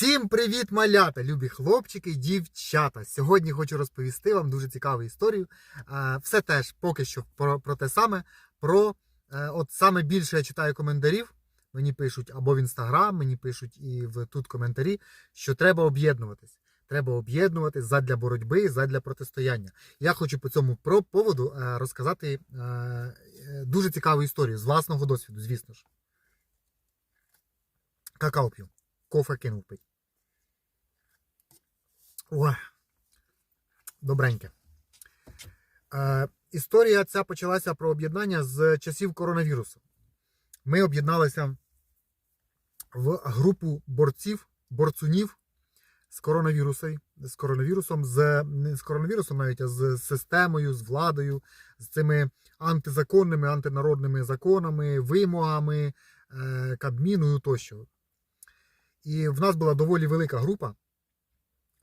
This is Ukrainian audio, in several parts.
Всім привіт, малята, любі хлопчики, дівчата. Сьогодні хочу розповісти вам дуже цікаву історію. Е, Все теж поки що про, про те саме. Про е, от саме більше я читаю коментарів. Мені пишуть або в інстаграм, мені пишуть і в тут коментарі, що треба об'єднуватись. Треба об'єднуватись задля боротьби, задля протистояння. Я хочу по цьому про поводу е, розказати дуже цікаву історію з власного досвіду, звісно ж. Какао п'ю. Кофе кинув пить. Ой. Добреньке. Е, історія ця почалася про об'єднання з часів коронавірусу. Ми об'єдналися в групу борців, борцунів з з коронавірусом, з, не з коронавірусом навіть, а з системою, з владою, з цими антизаконними, антинародними законами, вимогами, е, Кабміну тощо. І в нас була доволі велика група.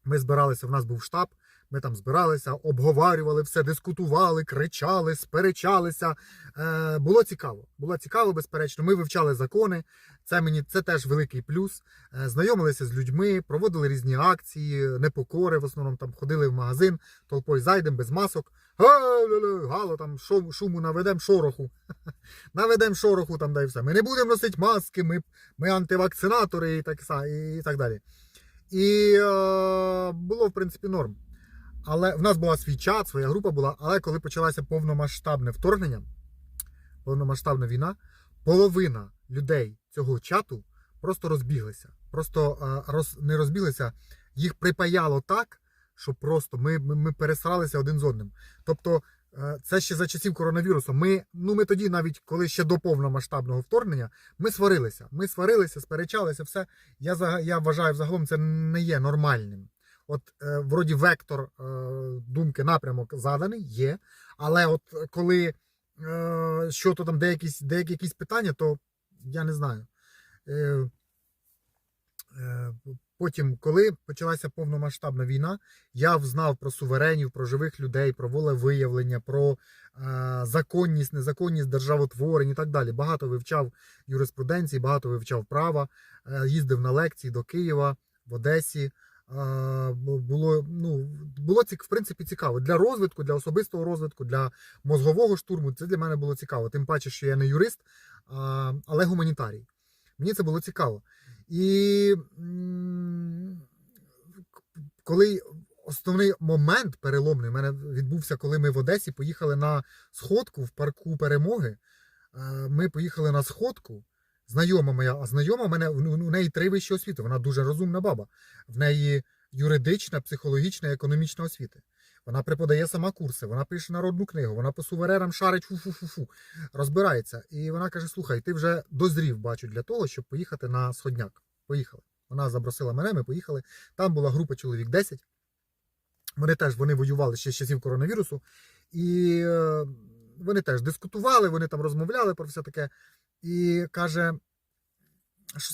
Ми збиралися, в нас був штаб, ми там збиралися, обговорювали все, дискутували, кричали, сперечалися. Е, було цікаво. Було цікаво, безперечно. Ми вивчали закони. Це мені це теж великий плюс. Е, знайомилися з людьми, проводили різні акції, непокори. В основному там ходили в магазин, толпою зайдемо без масок. Гало там шум, шуму наведемо шороху. Наведемо шороху там да і все. Ми не будемо носити маски, ми, ми антивакцинатори і так, і так далі. І е, було, в принципі, норм. Але в нас була свій чат, своя група була. Але коли почалося повномасштабне вторгнення, повномасштабна війна, половина людей цього чату просто розбіглися. Просто е, роз, не розбіглися, їх припаяло так, що просто ми, ми, ми пересралися один з одним. Тобто, це ще за часів коронавірусу. Ми, ну, ми тоді, навіть коли ще до повномасштабного вторгнення, ми сварилися. Ми сварилися, сперечалися, все. Я, я вважаю, взагалом це не є нормальним. От, е, вроді, вектор е, думки, напрямок заданий, є. Але от е, коли е, що то там деякі, деякі якісь питання, то я не знаю. Е, е, потім, коли почалася повномасштабна війна, я взнав про суверенів, про живих людей, про волевиявлення, про е, законність, незаконність державотворень і так далі. Багато вивчав юриспруденції, багато вивчав права, е, їздив на лекції до Києва, в Одесі. Е, було, ну, було в принципі цікаво для розвитку, для особистого розвитку, для мозгового штурму. Це для мене було цікаво. Тим паче, що я не юрист, а, але гуманітарій. Мені це було цікаво. І коли основний момент переломний у мене відбувся, коли ми в Одесі поїхали на сходку в парку перемоги. Е, Ми поїхали на сходку. Знайома моя, а знайома в мене у неї три вищі освіти. Вона дуже розумна баба. В неї юридична, психологічна економічна освіти. Вона преподає сама курси, вона пише народну книгу, вона по суверенам шарить фу-фу-фу-фу, розбирається. І вона каже: Слухай, ти вже дозрів, бачу, для того, щоб поїхати на сходняк. Поїхали. Вона запросила мене, ми поїхали. Там була група чоловік 10. Вони теж вони воювали ще з часів коронавірусу. І е, вони теж дискутували, вони там розмовляли про все таке. І каже,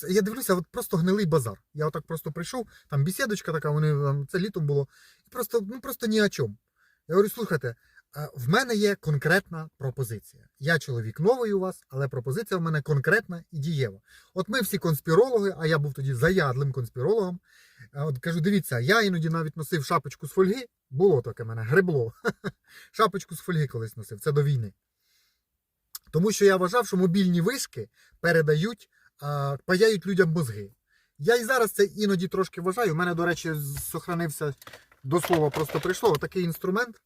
я дивлюся, от просто гнилий базар. Я отак просто прийшов, там бесідочка така, вони там, це літом було, і просто, ну просто ні о чому. Я говорю, слухайте, в мене є конкретна пропозиція. Я чоловік новий у вас, але пропозиція в мене конкретна і дієва. От ми всі конспірологи, а я був тоді заядлим конспірологом. От кажу, дивіться, я іноді навіть носив шапочку з фольги. Було таке мене, гребло. Шапочку з фольги колись носив, це до війни. Тому що я вважав, що мобільні вишки передають, паяють людям мозги. Я і зараз це іноді трошки вважаю. У мене, до речі, сохранився до слова, просто прийшло такий інструмент.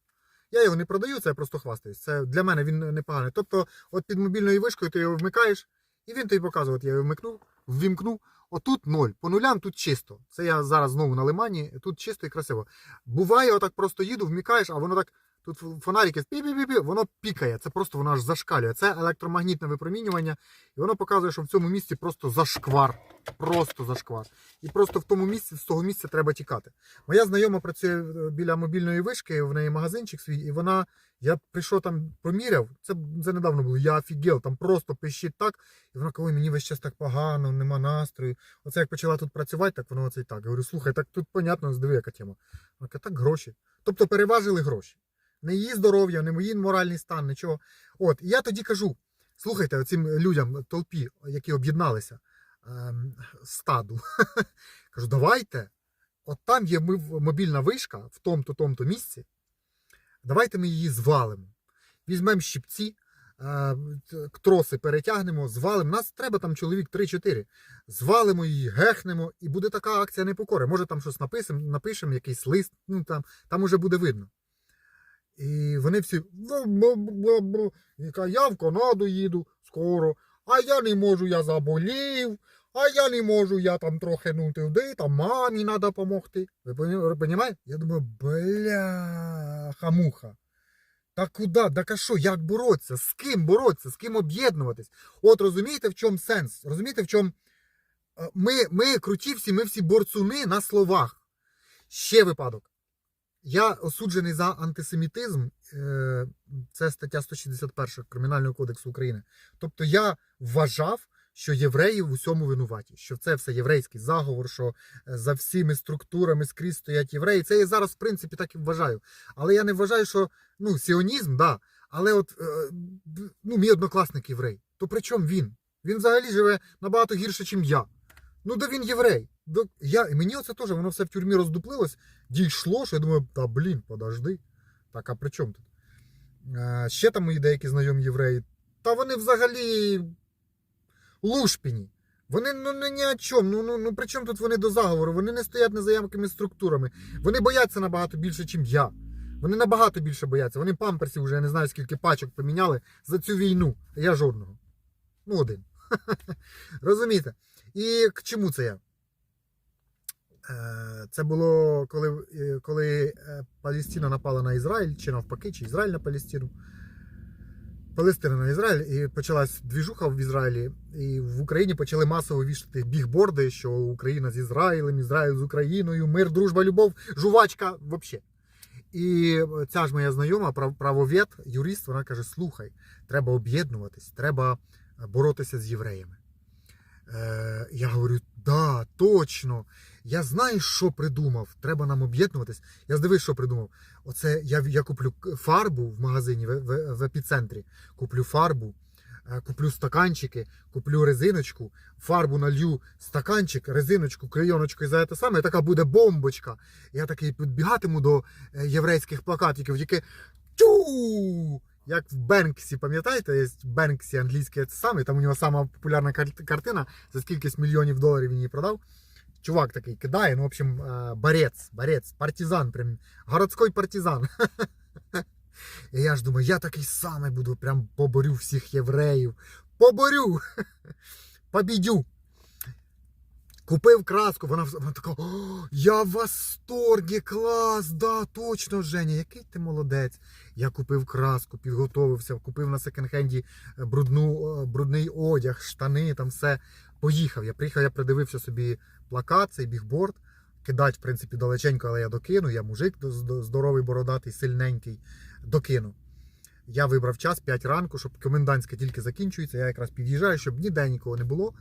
Я його не продаю, це я просто хвастаюсь. Це для мене він непоганий. Тобто, от під мобільною вишкою ти його вмикаєш, і він тобі показує, от я його вмикнув, ввімкнув. Отут ноль. По нулям тут чисто. Це я зараз знову на лимані, тут чисто і красиво. Буває, отак просто їду, вмикаєш, а воно так. Тут фонарики пі-пі-пі-пі, воно пікає. Це просто воно аж зашкалює. Це електромагнітне випромінювання, і воно показує, що в цьому місці просто зашквар. Просто зашквар. І просто в тому місці, з того місця треба тікати. Моя знайома працює е, біля мобільної вишки, в неї магазинчик свій, і вона. Я прийшов там, поміряв, це, це недавно було, я офігел, там просто пищить так. І вона коли мені весь час так погано, нема настрою. Оце як почала тут працювати, так воно оце і так. Я говорю, слухай, так тут понятно, здиви, яка тема. Вона каже, так гроші. Тобто переважили гроші. Не її здоров'я, не мій моральний стан, нічого. От, і я тоді кажу: слухайте, цим людям, толпі, які об'єдналися, ем, стаду. Кажу, давайте, от там є мобільна вишка в тому-то, тому-то місці. Давайте ми її звалимо. Візьмемо щипці, е, троси перетягнемо, звалимо. Нас треба там чоловік 3-4. Звалимо її, гехнемо, і буде така акція непокори. Може там щось напишемо, напишемо, якийсь лист, ну там, там уже буде видно. І вони всі. Я в Канаду їду скоро, а я не можу, я заболів, а я не можу, я там трохи ну туди, там мамі треба допомогти. Ви розумієте? Я думаю, бля, хамуха. Та куди? Так а що, як боротися? З ким боротися? З ким об'єднуватись? От розумієте, в чому сенс? Розумієте, в чому Е, ми, ми круті всі, ми всі борцуни на словах. Ще випадок. Я осуджений за антисемітизм. е, Це стаття 161 Кримінального кодексу України. Тобто я вважав, що євреї в усьому винуваті, що це все єврейський заговор, що е, за всіми структурами скрізь стоять євреї. Це я зараз, в принципі, так і вважаю. Але я не вважаю, що ну, сіонізм, да. Але от е, ну, мій однокласник єврей. То при чому він? Він взагалі живе набагато гірше, ніж я. Ну, да він єврей. Я, і мені оце теж, воно все в тюрмі роздуплилось, дійшло, що я думаю, та блін, подожди. Так, а при чому тут? Е, ще там мої деякі знайомі євреї. Та вони взагалі лушпіні. Вони ну, ну ні о чому. Ну, ну, ну при чому тут вони до заговору? Вони не стоять не за якими структурами. Вони бояться набагато більше, ніж я. Вони набагато більше бояться. Вони памперсів вже я не знаю, скільки пачок поміняли за цю війну. А я жодного. Ну, один. Розумієте? І к чому це я? Е, Це було коли, е, коли е, Палестина напала на Ізраїль, чи навпаки, чи Ізраїль на Палестину. Палестина на Ізраїль, і почалась двіжуха в Ізраїлі, і в Україні почали масово вішати бігборди, що Україна з Ізраїлем, Ізраїль з Україною, мир, дружба, любов, жувачка взагалі. І ця ж моя знайома, прав- правовед, юрист, вона каже: слухай, треба об'єднуватись, треба боротися з євреями. Я говорю, да, точно. Я знаю, що придумав. Треба нам об'єднуватись. Я здивився, що придумав. Оце я, я куплю фарбу в магазині в, в, в епіцентрі. Куплю фарбу, е, куплю стаканчики, куплю резиночку, фарбу налью, стаканчик, резиночку, клейоночку і за те саме. Така буде бомбочка. Я такий підбігатиму до е, єврейських плакатиків, які тю! Як в Бенксі, пам'ятаєте, є Бенксі англійське це саме, там у нього сама популярна картина, за скількись мільйонів доларів він її продав. Чувак такий кидає, ну, в общем, борець, борець, партизан, прям городський партизан. І я ж думаю, я такий самий буду, прям поборю всіх євреїв. Поборю! Побідю! Купив краску, вона, вона така, «О, я в восторгі, клас, да, точно, Женя, який ти молодець. Я купив краску, підготовився, купив на секонд-хенді е, брудну, е, брудний одяг, штани, там все. Поїхав. Я приїхав, я придивився собі плакат, цей бігборд. Кидать, в принципі, далеченько, але я докину. Я мужик до- до- здоровий, бородатий, сильненький. Докину. Я вибрав час 5 ранку, щоб комендантська тільки закінчується. Я якраз під'їжджаю, щоб ніде нікого не було.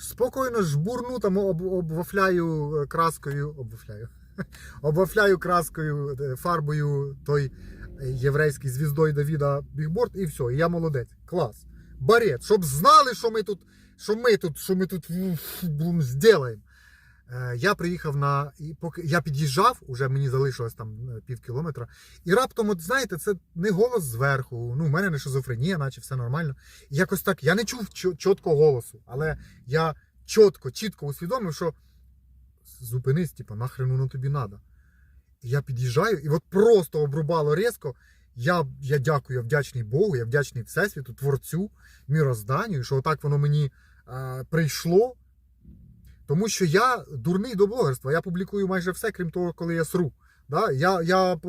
Спокійно жбурну, там об, обвафляю е, краскою. Обвафляю. Обвафляю краскою, е, фарбою той е, єврейський звіздою Давіда бігборд, і все, я молодець. Клас. Барет, щоб знали, що ми тут, що ми тут, що ми тут зробимо. Е, Я приїхав на. І поки я під'їжджав, уже мені залишилось там е, пів кілометра. І раптом, от знаєте, це не голос зверху. Ну, в мене не шизофренія, наче все нормально. І якось так. Я не чув чіткого голосу, але я чітко, чітко усвідомив, що зупинись, типу, нахрен воно тобі треба. І я під'їжджаю, і от просто обрубало різко. Я, я дякую, я вдячний Богу, я вдячний Всесвіту, Творцю, мірозданню, що отак воно мені е, прийшло. Тому що я дурний до блогерства. Я публікую майже все, крім того, коли я сру. Да? Я, я,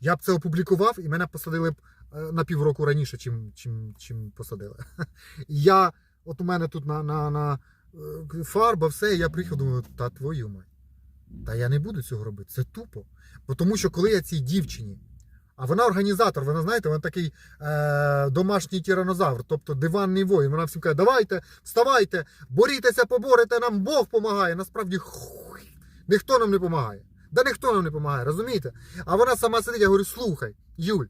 я б це опублікував і мене посадили б е, на півроку раніше, чим, чим, чим посадили. Я, от у мене тут на, на, на е, фарба, все, я приїхав, думаю, та твою мать. Та я не буду цього робити. Це тупо. Бо Тому що коли я цій дівчині, а вона організатор, вона знаєте, вона такий е, домашній тиранозавр, тобто диванний воїн. Вона всім каже, давайте, вставайте, борітеся, поборете, нам Бог допомагає. Насправді хуй, ніхто нам не допомагає. Да ніхто нам не допомагає, розумієте? А вона сама сидить, я говорю, слухай, Юль,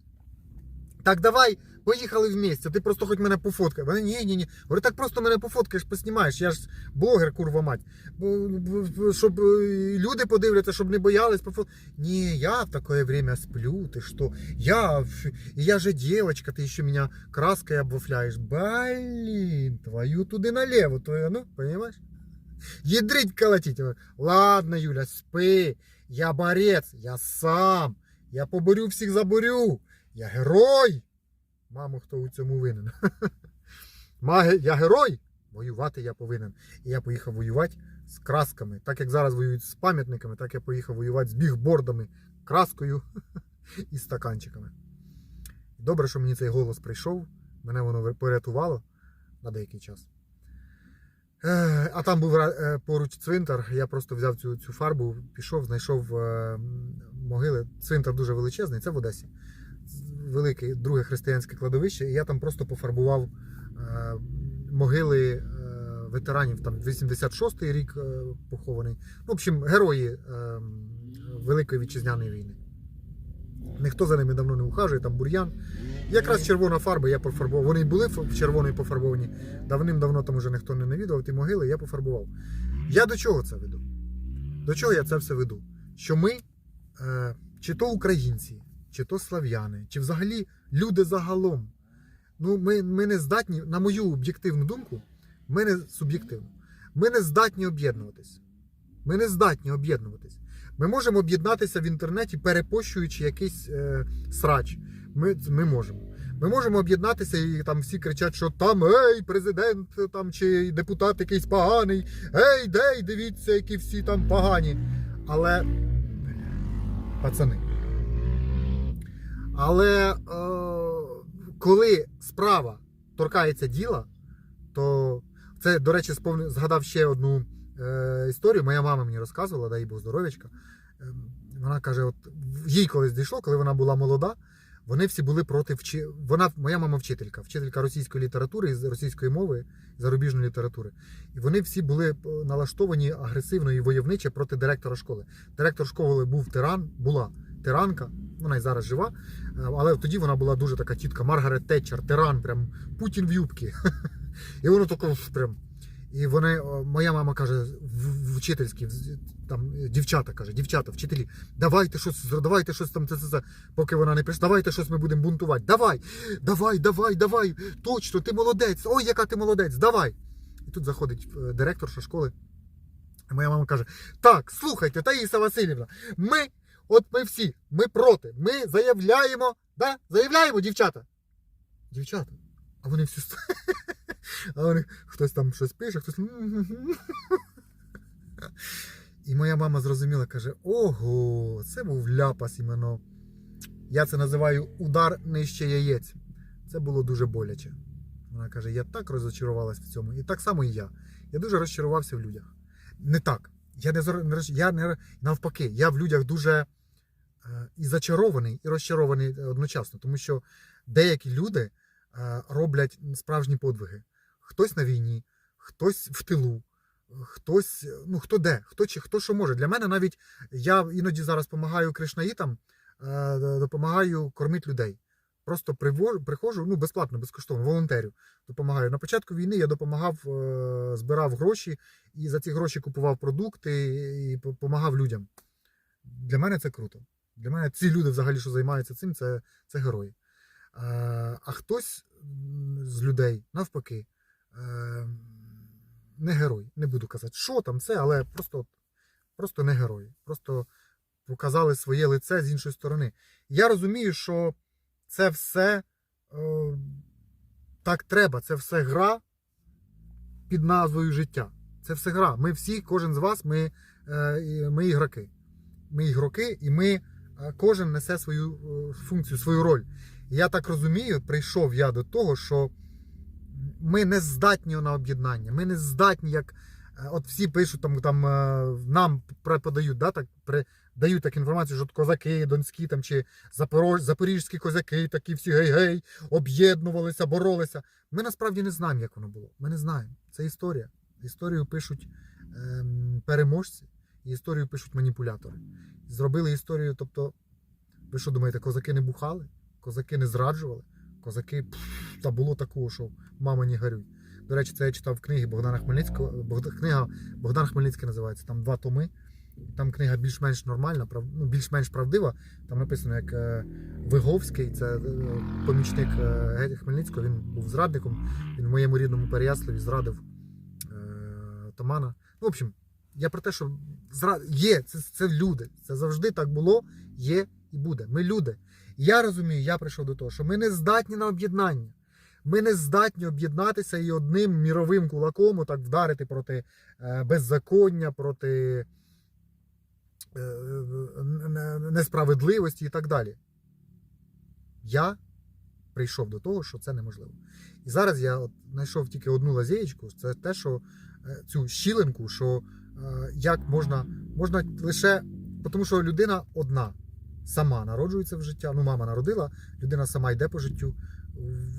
Так давай, поїхали вместе. Ти просто хоч мене пофоткай. Вони ні, ні, ні. Говорю, так просто мене пофоткаєш, поснімаєш. Я ж блогер, курва мать. Щоб е, люди подивляться, щоб не боялись пофот... Ні, я в такое время сплю, ти що? Я, я же девочка, ти ще мене краской обвафляєш. Блін, твою туди налево, твою, ну, понимаешь? Ядрить колотить. Ладно, Юля, спи. Я борець, я сам. Я поборю всіх заборю. Я герой. Мамо, хто у цьому винен? Я герой. Воювати я повинен. І я поїхав воювати з красками. Так як зараз воюють з пам'ятниками, так я поїхав воювати з бігбордами, краскою і стаканчиками. Добре, що мені цей голос прийшов. Мене воно порятувало на деякий час. А там був е, поруч цвинтар. Я просто взяв цю, цю фарбу, пішов, знайшов е, могили. Цвинтар дуже величезний, це в Одесі. Велике друге християнське кладовище. І я там просто пофарбував е, могили е, ветеранів. Там 86-й рік е, похований. Ну, в общем, герої Великої вітчизняної війни. Ніхто за ними давно не ухажує, там бур'ян. Якраз червона фарба, я пофарбував. Вони були в червоної пофарбовані. Давним-давно там уже ніхто не навідував ті могили, я пофарбував. Я до чого це веду? До чого я це все веду? Що ми, чи то українці, чи то слав'яни, чи взагалі люди загалом, ну, ми, ми не здатні, на мою об'єктивну думку, ми не суб'єктивну, ми не здатні об'єднуватись. Ми не здатні об'єднуватись. Ми можемо об'єднатися в інтернеті, перепощуючи якийсь е, срач. Ми, ми можемо. Ми можемо об'єднатися і там всі кричать, що там ей, президент там чи депутат якийсь поганий, ей, дей, дивіться, які всі там погані. Але пацани. Але е, коли справа торкається діла, то це, до речі, сповни, згадав ще одну е, історію. Моя мама мені розказувала, дай Бог здоров'ячка. Ем, Вона каже: от їй колись дійшло, коли вона була молода. Вони всі були проти вчи... Вона моя мама вчителька, вчителька російської літератури з російської мови, зарубіжної літератури. І вони всі були е, налаштовані агресивно і войовниче проти директора школи. Директор школи був тиран, була тиранка, вона й зараз жива. е, Але тоді вона була дуже така тітка Маргарет Тетчер, тиран, прям Путін в юбці. І воно тако прям. І вони, моя мама каже, в, в вчительській, там дівчата каже, дівчата, вчителі, давайте щось, давайте щось там, це, це, це, поки вона не прийшла, давайте щось ми будемо бунтувати. Давай, давай, давай, давай, точно, ти молодець, ой, яка ти молодець, давай. І тут заходить е, директорша школи. І моя мама каже: Так, слухайте, Таїса Васильівна, ми, от ми всі, ми проти, ми заявляємо, да? заявляємо, дівчата. Дівчата. А вони всі а вони хтось там щось пише, хтось. І моя мама зрозуміла, каже: ого, це був ляпас іменно. Я це називаю удар нижче яєць. Це було дуже боляче. Вона каже: я так розочарувалась в цьому. І так само і я. Я дуже розчарувався в людях. Не так. Я не, я не навпаки, я в людях дуже і зачарований, і розчарований одночасно, тому що деякі люди е, роблять справжні подвиги. Хтось на війні, хтось в тилу, хтось, ну хто де, хто чи хто що може. Для мене навіть я іноді зараз допомагаю кришнаїтам, е, допомагаю кормити людей. Просто привожу, приходжу, ну безплатно, безкоштовно, волонтерю. Допомагаю. На початку війни я допомагав, е, збирав гроші і за ці гроші купував продукти і допомагав людям. Для мене це круто. Для мене ці люди, взагалі, що займаються цим, це, це герої. Е, А хтось з людей, навпаки, е, не герой. Не буду казати, що там це, але просто, просто не герої. Просто показали своє лице з іншої сторони. Я розумію, що це все е, так треба, це все гра під назвою життя. Це все гра. Ми всі, кожен з вас, ми, ми ігроки. Ми ігроки, і ми, кожен несе свою е, функцію, свою роль. Я так розумію, прийшов я до того, що ми не здатні на об'єднання. Ми не здатні, як е, от всі пишуть, там, там е, нам пре- подають, да, так, при, дають так інформацію, що козаки донські там, чи Запорож, запорізькі козаки, такі всі гей-гей, об'єднувалися, боролися. Ми насправді не знаємо, як воно було. Ми не знаємо. Це історія. Історію пишуть ем, переможці, і історію пишуть маніпулятори. Зробили історію, тобто, ви що думаєте, козаки не бухали? козаки не зраджували. Козаки пф, та було такого, що мама не горюй. До речі, це я читав книги Богдана Хмельницького. Богда, книга Богдан Хмельницький називається. Там два томи. Там книга більш-менш нормальна, прав, ну, більш-менш правдива. Там написано, як е, Виговський, це е, помічник е, Хмельницького. Він був зрадником. Він в моєму рідному Переяславі зрадив е, Тамана. Ну, в общем, я про те, що є, це, це люди. Це завжди так було, є і буде. Ми люди. Я розумію, я прийшов до того, що ми не здатні на об'єднання. Ми не здатні об'єднатися і одним міровим кулаком так вдарити проти е, беззаконня, проти е, несправедливості і так далі. Я прийшов до того, що це неможливо. І зараз я от знайшов тільки одну лазєєчку, це те, що е, цю щілинку, що як можна, можна лише, тому що людина одна сама народжується в життя. Ну, мама народила, людина сама йде по життю.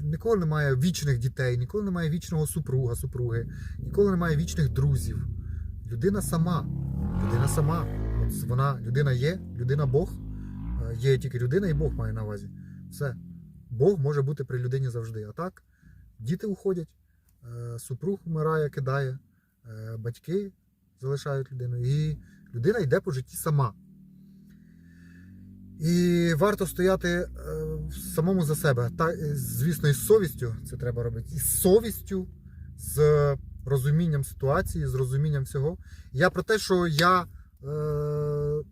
Ніколи немає вічних дітей, ніколи немає вічного супруга, супруги, ніколи немає вічних друзів. Людина сама. Людина сама. От вона, людина є, людина Бог. Е, Є тільки людина і Бог має на увазі. Все. Бог може бути при людині завжди. А так, діти уходять, е, супруг вмирає, кидає, е, батьки залишають людину, і людина йде по житті сама. І варто стояти е, самому за себе. Та, е, звісно, із совістю це треба робити. Із совістю, з розумінням ситуації, з розумінням всього. Я про те, що я, е,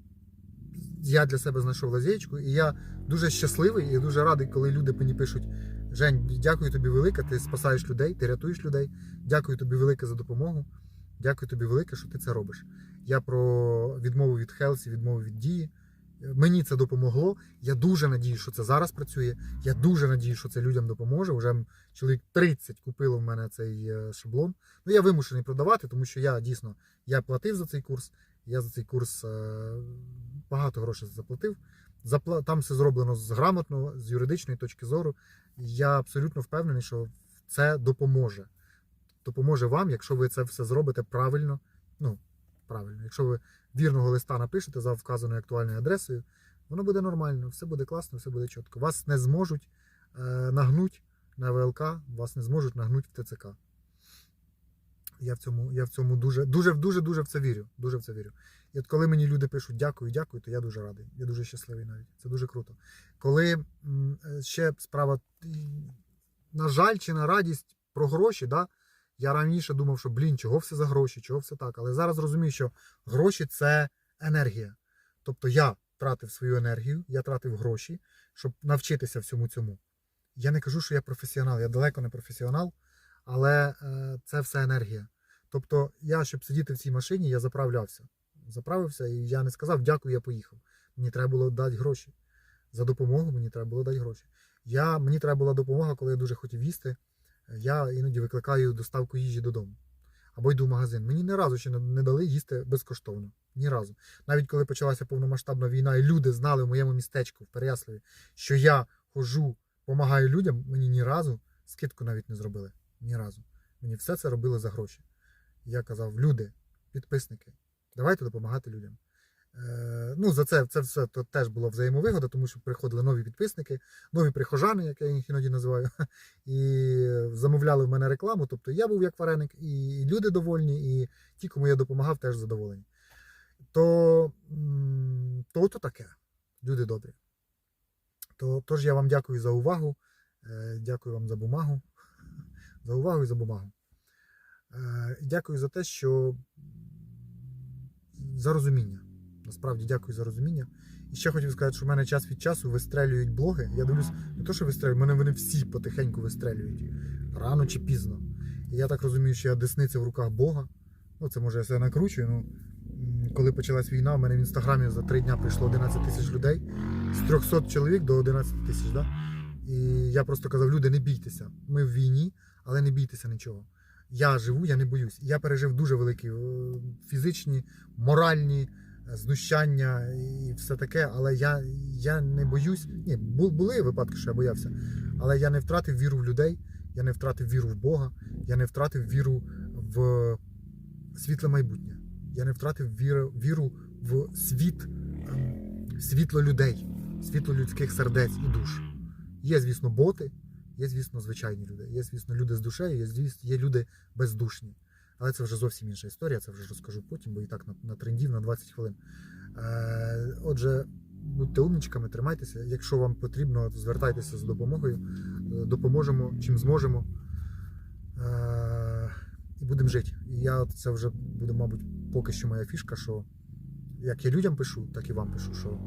я для себе знайшов лазєчку, і я дуже щасливий і дуже радий, коли люди мені пишуть: Жень, дякую тобі велике, ти спасаєш людей, ти рятуєш людей. Дякую тобі велике за допомогу. Дякую тобі велике, що ти це робиш. Я про відмову від Хелсі, відмову від дії. Мені це допомогло. Я дуже надію, що це зараз працює. Я дуже надію, що це людям допоможе. Уже чоловік 30 купило в мене цей е, шаблон. Ну я вимушений продавати, тому що я дійсно я платив за цей курс. Я за цей курс е, багато грошей заплатив. Запла... Там все зроблено з грамотно, з юридичної точки зору. Я абсолютно впевнений, що це допоможе. Допоможе вам, якщо ви це все зробите правильно. Ну, правильно, якщо ви вірного листа напишете за вказаною актуальною адресою, воно буде нормально, все буде класно, все буде чітко. Вас не зможуть е, нагнуть на ВЛК, вас не зможуть нагнуть в ТЦК. Я в цьому, я в цьому дуже, дуже, дуже, дуже в це вірю. Дуже в це вірю. І от коли мені люди пишуть дякую, дякую, то я дуже радий. Я дуже щасливий навіть. Це дуже круто. Коли е, ще справа, на жаль, чи на радість про гроші, да, я раніше думав, що блін, чого все за гроші, чого все так. Але зараз розумію, що гроші це енергія. Тобто я тратив свою енергію, я тратив гроші, щоб навчитися всьому цьому. Я не кажу, що я професіонал, я далеко не професіонал, але е, це все енергія. Тобто, я, щоб сидіти в цій машині, я заправлявся. Заправився, і я не сказав дякую, я поїхав. Мені треба було дати гроші. За допомогу мені треба було дати гроші. Я, мені треба була допомога, коли я дуже хотів їсти. Я іноді викликаю доставку їжі додому. Або йду в магазин. Мені ні разу ще не- дали їсти безкоштовно. Ні разу. Навіть коли почалася повномасштабна війна, і люди знали в моєму містечку в Переяславі, що я хожу, допомагаю людям, мені ні разу скидку навіть не зробили. Ні разу. Мені все це робили за гроші. Я казав: люди, підписники, давайте допомагати людям. Е, ну, за це, це все то теж було взаємовигода, тому що приходили нові підписники, нові прихожани, як я їх іноді називаю, і замовляли в мене рекламу. Тобто я був як вареник, і люди довольні, і ті, кому я допомагав, теж задоволені. То, то, то таке, люди добрі. То, тож я вам дякую за увагу. Е, Дякую вам за бумагу. За увагу і за бумагу. Е, Дякую за те, що за розуміння. Насправді дякую за розуміння. І ще хотів сказати, що в мене час від часу вистрелюють блоги. Я дивлюсь, не то, що вистрелюють, мене вони всі потихеньку вистрелюють. Рано чи пізно. І я так розумію, що я десниця в руках Бога. Ну, це може я себе накручую. Ну, коли почалась війна, в мене в інстаграмі за три дня прийшло 11 тисяч людей. З 300 чоловік до 11 тисяч. Да? І я просто казав, люди, не бійтеся. Ми в війні, але не бійтеся нічого. Я живу, я не боюсь. Я пережив дуже великі е, фізичні, моральні знущання і все таке, але я, я не боюсь. Ні, були випадки, що я боявся, але я не втратив віру в людей, я не втратив віру в Бога, я не втратив віру в світле майбутнє. Я не втратив віру, віру в світ, ем, світло людей, світло людських сердець і душ. Є, звісно, боти, є, звісно, звичайні люди. Є, звісно, люди з душею, є, звісно, є люди бездушні. Але це вже зовсім інша історія, це вже розкажу потім, бо і так на, на трендів на 20 хвилин. Е, отже, будьте умничками, тримайтеся. Якщо вам потрібно, звертайтеся з допомогою. Е, Допоможемо, чим зможемо. Е, і будемо жити. І я це вже буде, мабуть, поки що моя фішка, що як я людям пишу, так і вам пишу, що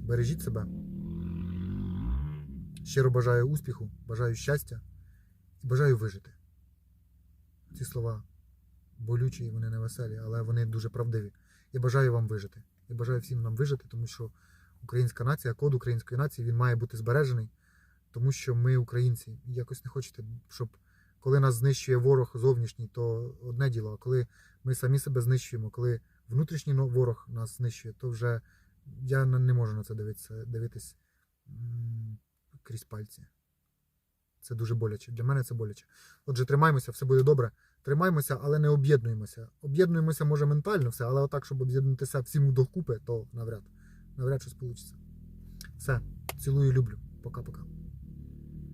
бережіть себе. Щиро бажаю успіху, бажаю щастя і бажаю вижити. Ці слова болючі і вони невеселі, але вони дуже правдиві. Я бажаю вам вижити. Я бажаю всім нам вижити, тому що українська нація, код української нації, він має бути збережений, тому що ми українці. Якось не хочете, щоб коли нас знищує ворог зовнішній, то одне діло. А коли ми самі себе знищуємо, коли внутрішній ворог нас знищує, то вже я не можу на це дивитися, дивитись крізь пальці. Це дуже боляче. Для мене це боляче. Отже, тримаємося, все буде добре. Тримаємося, але не об'єднуємося. Об'єднуємося може ментально все, але отак, щоб об'єднатися всім докупи, то навряд. Навряд щось вийде. Все. Цілую, люблю. Пока-пока.